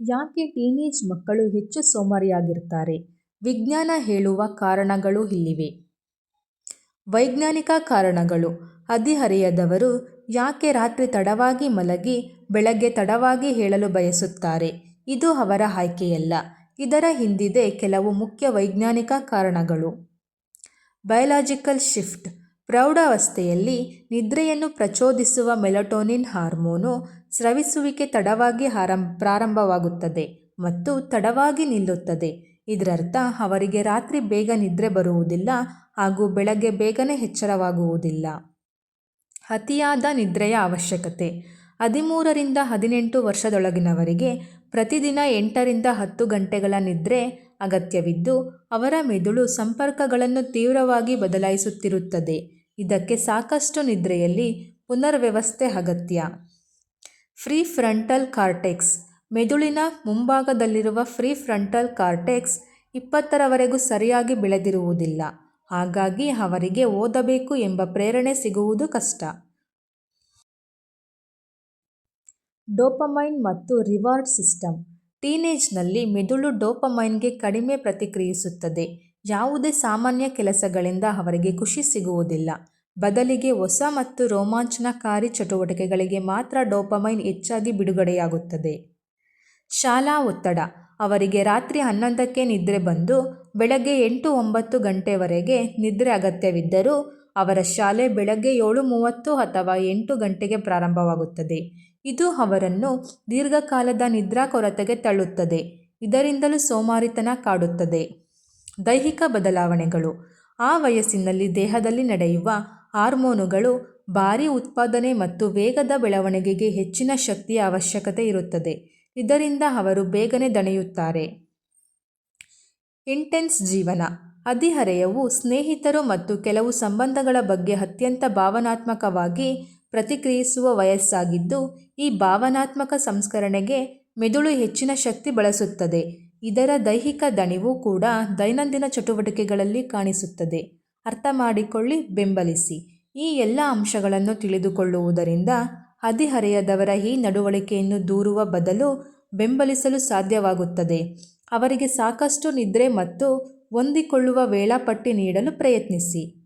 ಯಾಕೆ ಟೀನೇಜ್ ಮಕ್ಕಳು ಹೆಚ್ಚು ಸೋಮಾರಿಯಾಗಿರ್ತಾರೆ? ವಿಜ್ಞಾನ ಹೇಳುವ ಕಾರಣಗಳು ಇಲ್ಲಿವೆ. ವೈಜ್ಞಾನಿಕ ಕಾರಣಗಳು ಹದಿಹರೆಯದವರು ಯಾಕೆ ರಾತ್ರಿ ತಡವಾಗಿ ಮಲಗಿ ಬೆಳಗ್ಗೆ ತಡವಾಗಿ ಹೇಳಲು ಬಯಸುತ್ತಾರೆ? ಇದು ಅವರ ಆಯ್ಕೆಯಲ್ಲ. ಇದರ ಹಿಂದಿದೆ ಕೆಲವು ಮುಖ್ಯ ವೈಜ್ಞಾನಿಕ ಕಾರಣಗಳು. ಬಯಲಾಜಿಕಲ್ ಶಿಫ್ಟ್ ಪ್ರೌಢಾವಸ್ಥೆಯಲ್ಲಿ ನಿದ್ರೆಯನ್ನು ಪ್ರಚೋದಿಸುವ ಮೆಲಟೋನಿನ್ ಹಾರ್ಮೋನು ಸ್ರವಿಸುವಿಕೆ ತಡವಾಗಿ ಪ್ರಾರಂಭವಾಗುತ್ತದೆ ಮತ್ತು ತಡವಾಗಿ ನಿಲ್ಲುತ್ತದೆ. ಇದರರ್ಥ ಅವರಿಗೆ ರಾತ್ರಿ ಬೇಗ ನಿದ್ರೆ ಬರುವುದಿಲ್ಲ ಹಾಗೂ ಬೆಳಗ್ಗೆ ಬೇಗನೆ ಎಚ್ಚರವಾಗುವುದಿಲ್ಲ. ಅತಿಯಾದ ನಿದ್ರೆಯ ಅವಶ್ಯಕತೆ ಹದಿಮೂರರಿಂದ ಹದಿನೆಂಟು ವರ್ಷದೊಳಗಿನವರಿಗೆ ಪ್ರತಿದಿನ ಎಂಟರಿಂದ ಹತ್ತು ಗಂಟೆಗಳ ನಿದ್ರೆ ಅಗತ್ಯವಿದ್ದು, ಅವರ ಮೆದುಳು ಸಂಪರ್ಕಗಳನ್ನು ತೀವ್ರವಾಗಿ ಬದಲಾಯಿಸುತ್ತಿರುತ್ತದೆ. ಇದಕ್ಕೆ ಸಾಕಷ್ಟು ನಿದ್ರೆಯಲ್ಲಿ ಪುನರ್ವ್ಯವಸ್ಥೆ ಅಗತ್ಯ. ಫ್ರೀ ಫ್ರಂಟಲ್ ಕಾರ್ಟೆಕ್ಸ್ ಮೆದುಳಿನ ಮುಂಭಾಗದಲ್ಲಿರುವ ಫ್ರೀ ಫ್ರಂಟಲ್ ಕಾರ್ಟೆಕ್ಸ್ ಇಪ್ಪತ್ತರವರೆಗೂ ಸರಿಯಾಗಿ ಬೆಳೆದಿರುವುದಿಲ್ಲ. ಹಾಗಾಗಿ ಅವರಿಗೆ ಓದಬೇಕು ಎಂಬ ಪ್ರೇರಣೆ ಸಿಗುವುದು ಕಷ್ಟ. ಡೋಪಮೈನ್ ಮತ್ತು ರಿವಾರ್ಡ್ ಸಿಸ್ಟಮ್ ಟೀನೇಜ್ನಲ್ಲಿ ಮೆದುಳು ಡೋಪಮೈನ್ಗೆ ಕಡಿಮೆ ಪ್ರತಿಕ್ರಿಯಿಸುತ್ತದೆ. ಯಾವುದೇ ಸಾಮಾನ್ಯ ಕೆಲಸಗಳಿಂದ ಅವರಿಗೆ ಖುಷಿ ಸಿಗುವುದಿಲ್ಲ. ಬದಲಿಗೆ ಹೊಸ ಮತ್ತು ರೋಮಾಂಚನಕಾರಿ ಚಟುವಟಿಕೆಗಳಿಗೆ ಮಾತ್ರ ಡೋಪಮೈನ್ ಹೆಚ್ಚಾಗಿ ಬಿಡುಗಡೆಯಾಗುತ್ತದೆ. ಶಾಲಾ ಒತ್ತಡ ಅವರಿಗೆ ರಾತ್ರಿ ಹನ್ನೊಂದಕ್ಕೆ ನಿದ್ರೆ ಬಂದು ಬೆಳಗ್ಗೆ ಎಂಟು-ಒಂಬತ್ತು ಗಂಟೆವರೆಗೆ ನಿದ್ರೆ ಅಗತ್ಯವಿದ್ದರೂ, ಅವರ ಶಾಲೆ ಬೆಳಗ್ಗೆ ಏಳು-ಮೂವತ್ತು ಅಥವಾ ಎಂಟು ಗಂಟೆಗೆ ಪ್ರಾರಂಭವಾಗುತ್ತದೆ. ಇದು ಅವರನ್ನು ದೀರ್ಘಕಾಲದ ನಿದ್ರಾ ಕೊರತೆಗೆ ತಳ್ಳುತ್ತದೆ. ಇದರಿಂದಲೂ ಸೋಮಾರಿತನ ಕಾಡುತ್ತದೆ. ದೈಹಿಕ ಬದಲಾವಣೆಗಳು ಆ ವಯಸ್ಸಿನಲ್ಲಿ ದೇಹದಲ್ಲಿ ನಡೆಯುವ ಹಾರ್ಮೋನುಗಳು ಭಾರಿ ಉತ್ಪಾದನೆ ಮತ್ತು ವೇಗದ ಬೆಳವಣಿಗೆಗೆ ಹೆಚ್ಚಿನ ಶಕ್ತಿಯ ಅವಶ್ಯಕತೆ ಇರುತ್ತದೆ. ಇದರಿಂದ ಅವರು ಬೇಗನೆ ದಣಿಯುತ್ತಾರೆ. ಇಂಟೆನ್ಸ್ ಜೀವನ ಹದಿಹರೆಯವು ಸ್ನೇಹಿತರು ಮತ್ತು ಕೆಲವು ಸಂಬಂಧಗಳ ಬಗ್ಗೆ ಅತ್ಯಂತ ಭಾವನಾತ್ಮಕವಾಗಿ ಪ್ರತಿಕ್ರಿಯಿಸುವ ವಯಸ್ಸಾಗಿದ್ದು, ಈ ಭಾವನಾತ್ಮಕ ಸಂಸ್ಕರಣೆಗೆ ಮೆದುಳು ಹೆಚ್ಚಿನ ಶಕ್ತಿ ಬಳಸುತ್ತದೆ. ಇದರ ದೈಹಿಕ ದಣಿವು ಕೂಡ ದೈನಂದಿನ ಚಟುವಟಿಕೆಗಳಲ್ಲಿ ಕಾಣಿಸುತ್ತದೆ. ಅರ್ಥಮಾಡಿಕೊಳ್ಳಿ ಬೆಂಬಲಿಸಿ ಈ ಎಲ್ಲ ಅಂಶಗಳನ್ನು ತಿಳಿದುಕೊಳ್ಳುವುದರಿಂದ ಹದಿಹರೆಯದವರ ಈ ನಡವಳಿಕೆಯನ್ನು ದೂರುವ ಬದಲು ಬೆಂಬಲಿಸಲು ಸಾಧ್ಯವಾಗುತ್ತದೆ. ಅವರಿಗೆ ಸಾಕಷ್ಟು ನಿದ್ರೆ ಮತ್ತು ಹೊಂದಿಕೊಳ್ಳುವ ವೇಳಾಪಟ್ಟಿ ನೀಡಲು ಪ್ರಯತ್ನಿಸಿ.